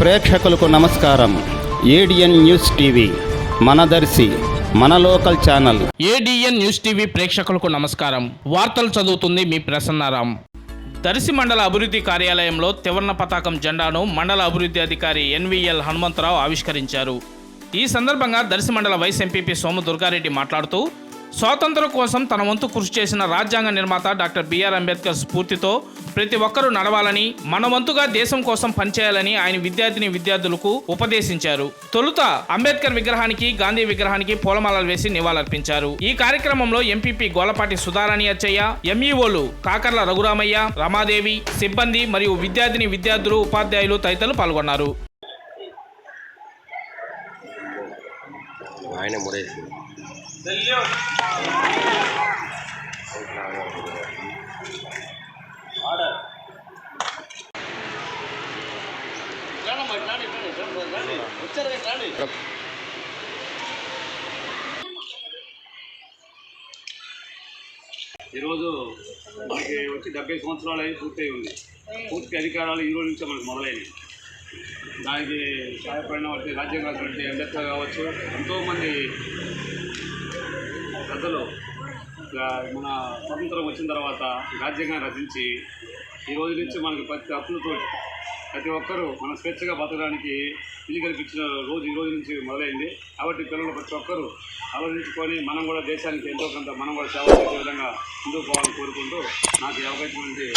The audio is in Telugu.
ప్రేక్షకులకు నమస్కారం. ఏడిఎన్ న్యూస్ టీవీ మనదర్శి మన local channel. ADN news TV ప్రేక్షకులకు నమస్కారం. వార్తలు చదువుతుంది మీ ప్రసన్నారాం. దర్శి మండల అభివృద్ధి కార్యాలయంలో త్రివర్ణ పతాకం జెండాను మండల అభివృద్ధి అధికారి ఎన్విఎల్ హనుమంతరావు ఆవిష్కరించారు. ఈ సందర్భంగా దర్శి మండల వైస్ ఎంపీపీ సోము దుర్గారెడ్డి మాట్లాడుతూ స్వాతంత్రం కోసం తన వంతు కృషి చేసిన రాజ్యాంగ నిర్మాత డాక్టర్ బిఆర్ అంబేద్కర్ స్ఫూర్తితో ప్రతి ఒక్కరూ నడవాలని మన వంతుగా దేశం కోసం పనిచేయాలని ఆయన విద్యార్థిని విద్యార్థులకు ఉపదేశించారు. తొలుత అంబేద్కర్ విగ్రహానికి గాంధీ విగ్రహానికి పూలమాలలు వేసి నివాళులర్పించారు. ఈ కార్యక్రమంలో ఎంపీపీ గోలపాటి సుధారాణి అచ్చయ్య ఎంఈఓలు కాకర్ల రఘురామయ్య రమాదేవి సిబ్బంది మరియు విద్యార్థిని విద్యార్థులు ఉపాధ్యాయులు తదితరులు పాల్గొన్నారు. ఆయన ముడేసి ఈరోజు మనకి వచ్చి డెబ్బై సంవత్సరాలు అయి పూర్తయి ఉంది. పూర్తి అధికారాలు ఈ రోజు నుంచే మనకు మొదలైనవి. దానికి సహాయపడిన వాటి రాజ్యాంగ అంబేద్కర్ కావచ్చు ఎంతోమంది పెద్దలు మన స్వతంత్రం వచ్చిన తర్వాత రాజ్యాంగాన్ని రచించి ఈ రోజు నుంచి మనకి ప్రతి హక్కులతో ప్రతి ఒక్కరూ మన స్వేచ్ఛగా బతకడానికి ఇల్లు కల్పించిన రోజు ఈ రోజు నుంచి మొదలైంది. కాబట్టి పిల్లలు ప్రతి ఒక్కరూ ఆలోచించుకొని మనం కూడా దేశానికి ఎంతో కొంత మనం కూడా సేవ చేసే విధంగా ముందుకు పోవాలని కోరుకుంటూ నాకు ఈ అవకాశం నుండి